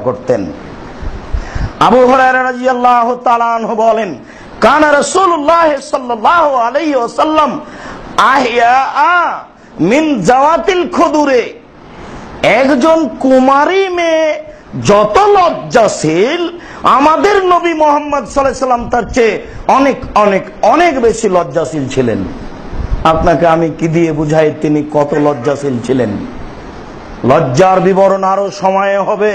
করতেন। আবু বলেন, কানা রাসূলুল্লাহ সাল্লাল্লাহু আলাইহি ওয়াসাল্লাম আহিয়া মিন জাওয়াতিল একজন কুমারী মেয়ে যত লজ্জাশীল, আমাদের নবী মোহাম্মদ সাল্লাম তার চেয়ে অনেক অনেক অনেক বেশি লজ্জাশীল ছিলেন। আপনাকে আমি কি দিয়ে বুঝাই তিনি কত লজ্জাশীল ছিলেন? লজ্জার বিবরণ আরও সময়ে হবে।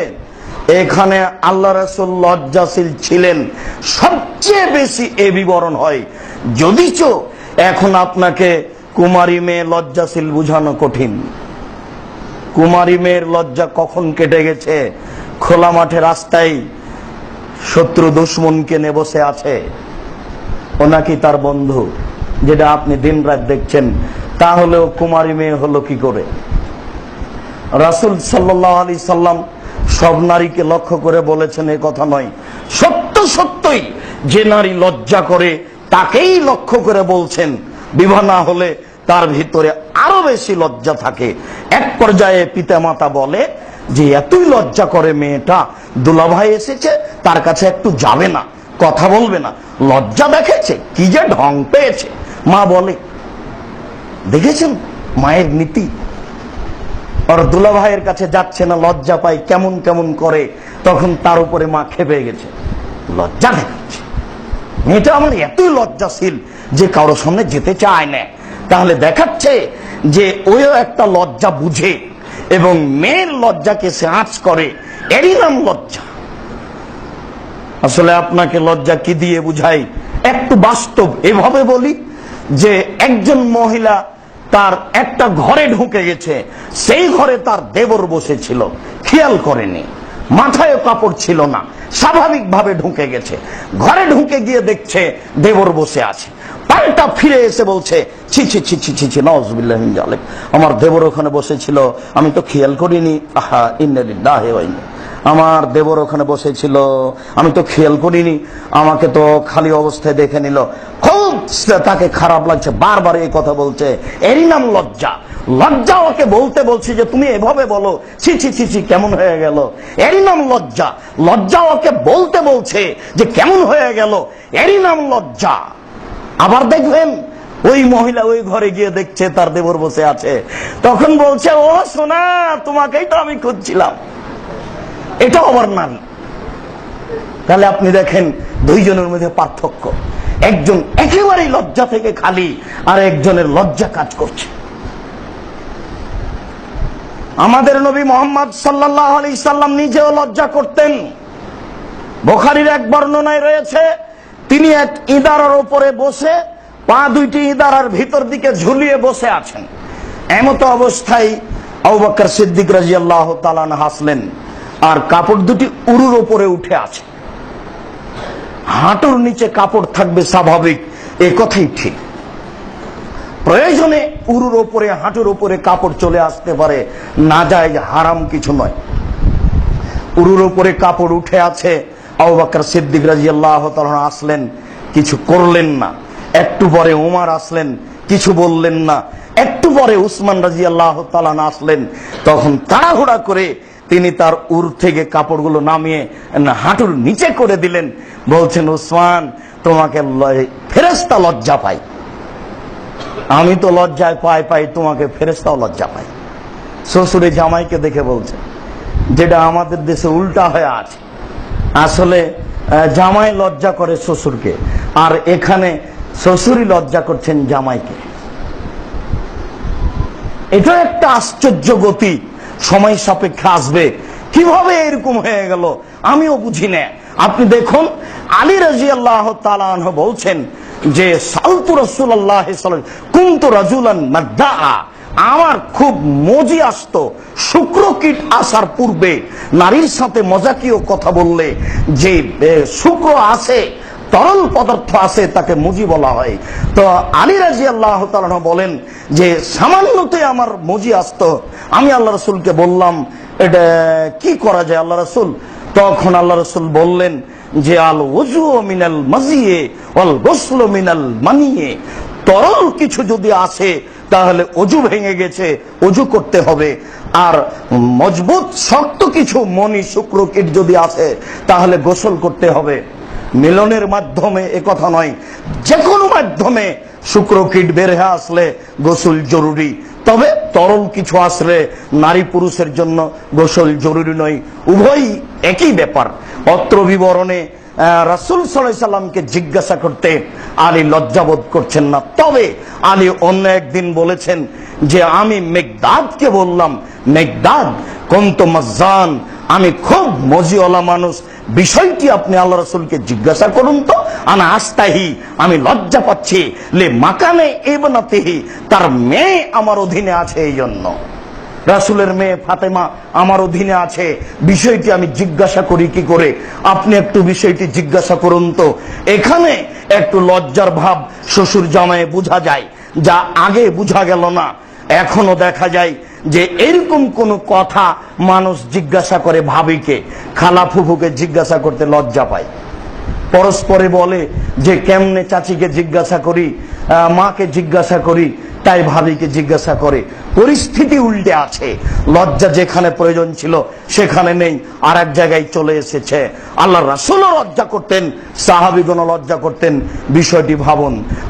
এখানে আল্লাহ রসুল লজ্জাশীল ছিলেন। সবচেয়ে বেশি এ বিবরণ হয়। যদি যদিচ এখন আপনাকে কুমারী মেয়ে লজ্জাশীল বুঝানো কঠিন। কুমারী মেয়ের লজ্জা কখন কেটে গেছে? খোলা মাঠে রাস্তায় শত্রু দুশ্মনকে নিয়ে বসে আছে। ও নাকি তার বন্ধু, যেটা আপনি দিন রাত দেখছেন। তাহলেও কুমারী মেয়ে হলো কি করে? রাসুল সাল্লাহ আলি সাল্লাম সব নারীকে লক্ষ্য করে বলেছেন, এ কথা নয়। সত্য সত্যই যে নারী লজ্জা করে, তাকেই লক্ষ্য করে বলছেন, বিবাহ না হলে তার ভিতরে আরও বেশি লজ্জা থাকে। এক পর্যায়ে পিতামাতা বলে যে, এতই লজ্জা করে মেয়েটা, দুলাভাই এসেছে, তার কাছে একটু যাবে না, কথা বলবে না। লজ্জা দেখেছে, কি যে ঢং পেয়েছে। মা বলে, দেখেছেন? মায়ের নীতি আর দুলা ভাইয়ের কাছে যাচ্ছে না, লজ্জা পাই কেমন কেমন করে, তখন তার উপরে মা খেপে গেছে। লজ্জা দেখাচ্ছে মেয়েটা আমার এতই লজ্জাশীল যে কারও সামনে যেতে চায় না। তাহলে দেখাচ্ছে যে ওইও একটা লজ্জা বুঝে এবং মেয়ের লজ্জাকে সে আঁচ করে। এরই নাম লজ্জা। আসলে আপনাকে লজ্জা কি দিয়ে বুঝাই? একটু বাস্তব এভাবে বলি যে একজন মহিলা তার একটা ঘরে ঢুকে গেছে। সেই ঘরে তার দেবর বসেছিল। খেয়াল করেনি। মাথায় কাপড় ছিল না। স্বাভাবিকভাবে ঢুকে গেছে। ঘরে ঢুকে গিয়ে দেখছে দেবর বসে আছে। পাল্টা ফিরে এসে বলছে, ছি ছি ছি ছি নজবিল্লাহ আমার দেবর ওখানে বসেছিল। আমি তো খেয়াল করিনি। আহা ইন্না আমার দেবর ওখানে বসেছিল। আমি তো খেয়াল করিনি। আমাকে তো খালি অবস্থায় দেখে নিল। খুব তাকে খারাপ লাগছে। বারবার এই কথা বলছে। এরই নাম লজ্জা। লজ্জা ওকে বলতে বলছি যে, তুমি এভাবে বলো। ছি ছি ছি ছি, কেমন হয়ে গেল? এরই নাম লজ্জা। লজ্জা ওকে বলতে বলছে যে, কেমন হয়ে গেল? এরই নাম লজ্জা। আবার দেখবেন, ওই মহিলা ওই ঘরে গিয়ে দেখছে, তার দেবর বসে আছে। তখন বলছে, ও সোনা, তোমাকেই তো আমি খুঁজছিলাম। এটাও আবার নারী তাহলে আপনি দেখেন, দুইজনের মধ্যে পার্থক্য। একজন একেবারেই লজ্জা থেকে খালি, আর একজনের লজ্জা কাজ করছে। আমাদের নবী মোহাম্মদ সাল্লাহ আলি সাল্লাম নিজেও লজ্জা করতেন। বোখারির এক বর্ণনায় রয়েছে, তিনি এক ইদারার উপরে বসে, পা দুইটি ইদারার ভিতর দিকে ঝুলিয়ে বসে আছেন। এমতো অবস্থায় আবুবকর সিদ্দিক রাজি আল্লাহ তালান হাসলেন। আর কাপড় দুটি উরুর ওপরে উঠে আছে। হাঁটুর নিচে কাপড় থাকবে স্বাভাবিক, এ কথাই ঠিক। প্রয়োজনে উরুর ওপরে, হাঁটুর ওপরে কাপড় চলে আসতে পারে, না যায় হারাম কিছু নয়। উরুর ওপরে কাপড় উঠে আছে আবাক্কর সিদ্দিক রাজি আল্লাহ আসলেন, কিছু করলেন না। একটু পরে উমার আসলেন, কিছু বললেন না। একটু পরে উসমান রাজি আল্লাহ আসলেন, তখন তাড়াহুড়া করে তিনি তার উর থেকে কাপড়গুলো নামিয়ে হাঁটুর নিচে করে দিলেন। বলছেন উসমান তোমাকে ফেরেস্তা লজ্জা পাই আমি তো লজ্জায় পাই পাই, তোমাকে ফেরেস্তাও লজ্জা পাই শ্বশুরে জামাইকে দেখে বলছে, যেটা আমাদের দেশে উল্টা হয়ে আছে। আসলে জামাই লজ্জা করে শ্বশুরকে, আর এখানে শ্বশুরই লজ্জা করছেন জামাইকে। এটা একটা আশ্চর্য গতি। সময় সাপেক্ষে আসবে। কীভাবে এরকম হয়ে গেল? আমিও বুঝি না। আপনি দেখুন, আলী রাজি আল্লাহ বলছেন যে, সালতু রসুল্লাহ কুন্তু রাজুলান আমার খুব মজি আসতো। শুক্র কীট আসার পূর্বে নারীর সাথে মজাকীয় কথা বললে যে শুক্র আসে তরল পদার্থ আছে তাকে মুজি বলা হয়। তো আলী রাজি আল্লাহ বলেন যে সামান্যতে আমার মুজি আসতো। আমি আল্লাহ রসুলকে বললাম, এটা কি করা যায় আল্লাহ রসুল? তখন আল্লাহ রসুল বললেন যে, আল ওজু মিনাল মাজিয়ে অল গোসল মিনাল মানিয়ে। তরল কিছু যদি আসে, তাহলে অজু ভেঙে গেছে অজু করতে হবে। আর মজবুত, শক্ত কিছু মনি শুক্র কীট যদি আসে, তাহলে গোসল করতে হবে। মিলনের মাধ্যমে কথা নয়। যে কোনো মাধ্যমে শুক্র কীট বের হয়ে আসলে গোসল জরুরি। তবে তরল কিছু আসলে নারী পুরুষের জন্য গোসল জরুরি নয়। উভয়ই একই ব্যাপার। অত্র বিবরণে রাসুল সাল্লামকে জিজ্ঞাসা করতে আলী লজ্জাবোধ করছেন না। তবে আলী অন্য একদিন বলেছেন যে, আমি মেঘদাদকে বললাম, মেঘদাদ, কন্ত মজান আমি খুব মজিওয়ালা মানুষ। বিষয়টি আপনি আল্লাহ রসুলকে জিজ্ঞাসা করুন তো। আনা আস্তাহি, আমি লজ্জা পাচ্ছি। লে মাকানে এবনাতেহি তার মেয়ে আমার অধীনে আছে এই জন্য রাসুলের মেয়ে ফাতেমা আমার অধীনে আছে। বিষয়টি আমি জিজ্ঞাসা করি কি করে? আপনি একটু বিষয়টি জিজ্ঞাসা করুন তো। এখানে একটু লজ্জার ভাব শ্বশুর জামায়ে বোঝা যায়। যা আগে বোঝা গেল না। এখনও দেখা যায় যে এরকম কোন কথা মানুষ জিজ্ঞাসা করে ভাবিকে, খালা ফুফুকে জিজ্ঞাসা করতে লজ্জা পায়। পরস্পরে বলে যে, কেমনে চাচিকে জিজ্ঞাসা করি মাকে জিজ্ঞাসা করি, তাই ভাবিকে জিজ্ঞাসা করে। পরিস্থিতি উল্টে আছে। লজ্জা যেখানে প্রয়োজন ছিল সেখানে নেই। আর এক জায়গায় চলে এসেছে। আল্লাহ রাসুলও লজ্জা করতেন সাহাবিগণ লজ্জা করতেন বিষয়টি ভাবুন।